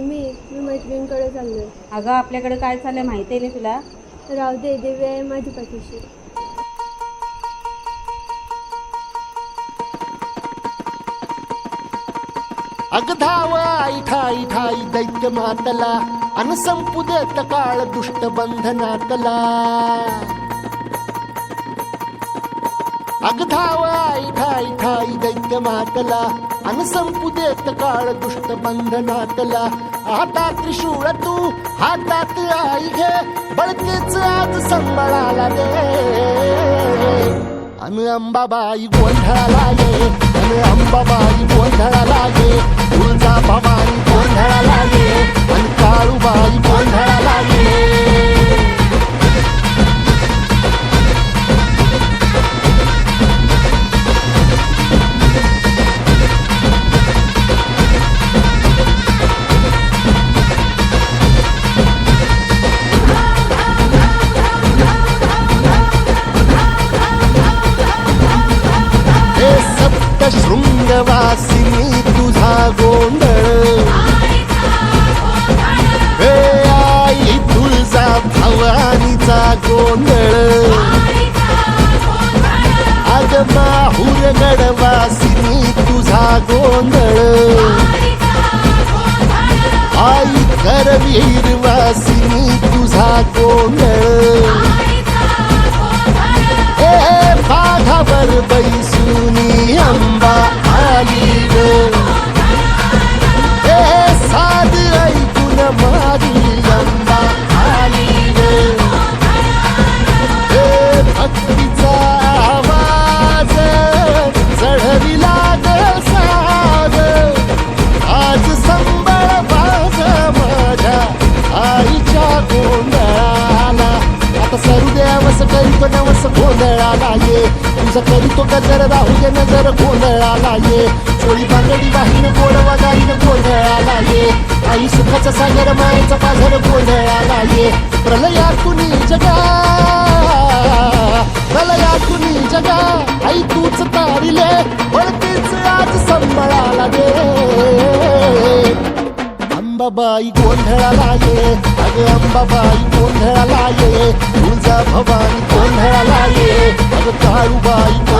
मैत्रिणींकडे चाललोय. अगं आपल्याकडे काय चाललंय माहिती आहे ना तुला? राहू दे दिव्या आहे माझी पाठीशी. अग धाव आई ठाई ठाई दैत्य मातला अन संपू देत काळ दुष्ट बंधनातला अग धाव आई ठाई ठाई दैत्य मातला अन संपू देत काळ दुष्ट बंधनातला आता त्रिशूळ तू हातात आई घे बळकेच आज संबळाला दे. अन अंबाबाई गोंधळाला ये अन अंबाबाई गोंधळाला ये तुळजा भवानी गोंधळाला शृंगवासिनी तुझा गोंधळ. हे आई तुळजा भवानीचा गोंधळ. अग माहूर गडवासिनी तुझा गोंधळ. आई करवीर वासिनी तुझा गोंधळ. ए बाघावर बैस करीतो नवस गोंधळाला ये तुझं करीतो गजर राहू दे नजर गोंधळाला ये चोळी बांगडी बाहीन गोडवा गाईन गोंधळाला ये आई सुखाचा सागर मायेचा पाझर गोंधळाला ये प्रलयातुनी जगा. प्रलयातुनी जगा. आई तूच तारिले वळतीच आज संबळाला दे. अंबाबाई गोंधळाला ये अगे अंबाबाई गोंधळाला ये भवानी गोंधळाला ये? अगं काळूबाई